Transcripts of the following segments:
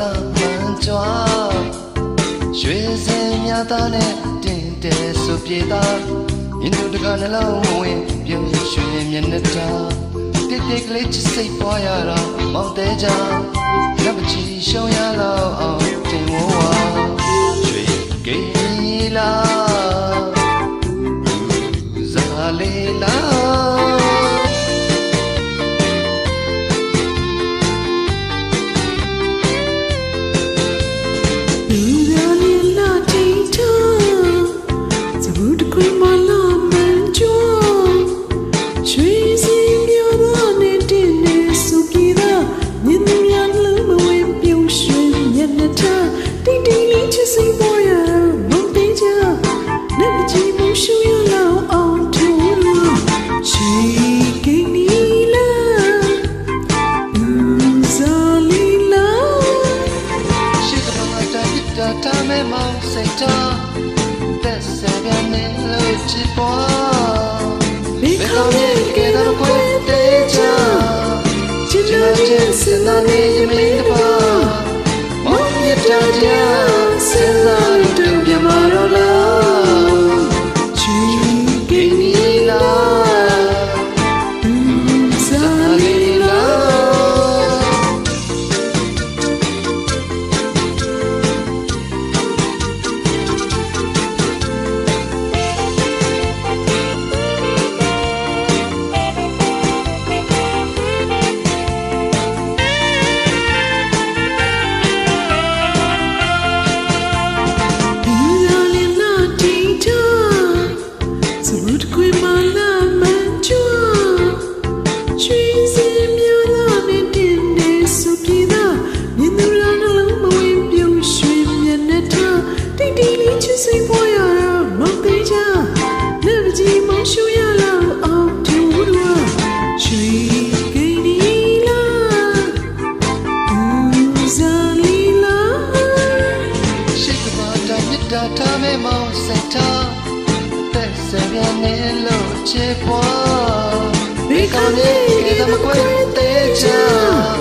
လမှန်ကြွားရွှေစင်များသားနဲ့တင်တဲဆိုပြေသာရင်းတို့တကနှလုံးဝင်ပြုံးရွှေမျက်နှာသာတစ်တစ်ကလေးချစ်စိတ်ပွားရတော့မောင်းတဲ့ကြလက်မချီရှုံရလောက်အောင်တင်ဝေါ် Sinanı yemeğinde var Mahmut Yatacan Sinanı ပြန်နေလို့ချစ်ပွားဒီကောင်းကြီးကမကွဲတဲ့ချာ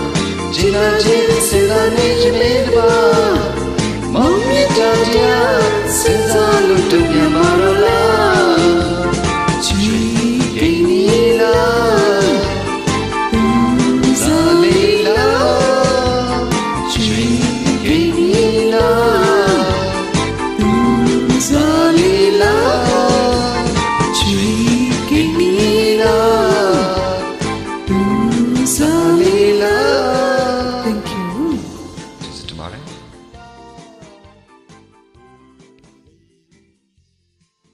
fare